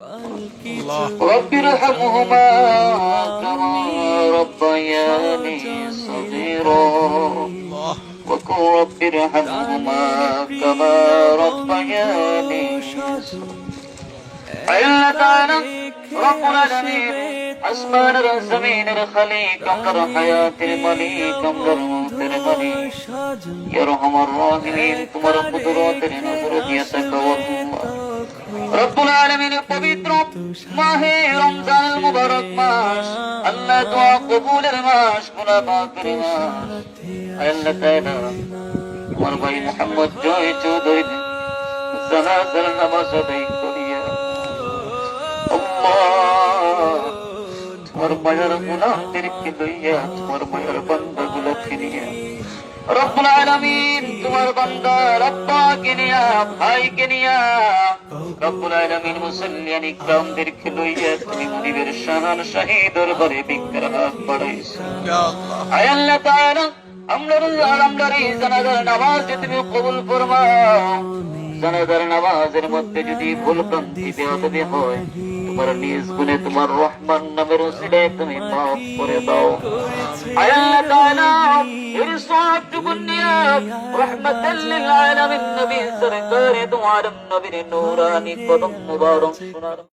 ربي ارحمهما كما ربياني صغيرا. وقل ربي ارحمهما كما ربياني. ألا تعالى رب العالمين. أسمان الزمين الخليق أمر حياة المليك أمر موت المليك. يرحم الراحمين. تمر قدرات نظرة يتكوى الله আলামিনের পবিত্র মাহে রমজানুল মুবারক মাস। আল্লাহ দোয়া কবুলের মাস মাফের মাস। আল্লাহ তাআলা আমার ভাই মোহাম্মদ জয় চৌধুরী জানাজার নামাজ আদায় করিয়া আল্লাহ, তোমার মায়ের গুনাহদেরকে লইয়া তোমার মায়ের ফিরিয়া রব্বুল আলামিন তোমার বান্দা রব্বাকে নিয়া ভাইকে নিয়া। রব্বুল আলামিন মুসল্লিয়ান ইকরামদেরকে লইয়া তুমি মুনিবের শাহান শাহী দরবারে বিক্রাম বাড়াইছো। আয় আল্লাহ তাআলা নামাজ তুমি কবুল ফরমাও জানাজার নূরানি কদম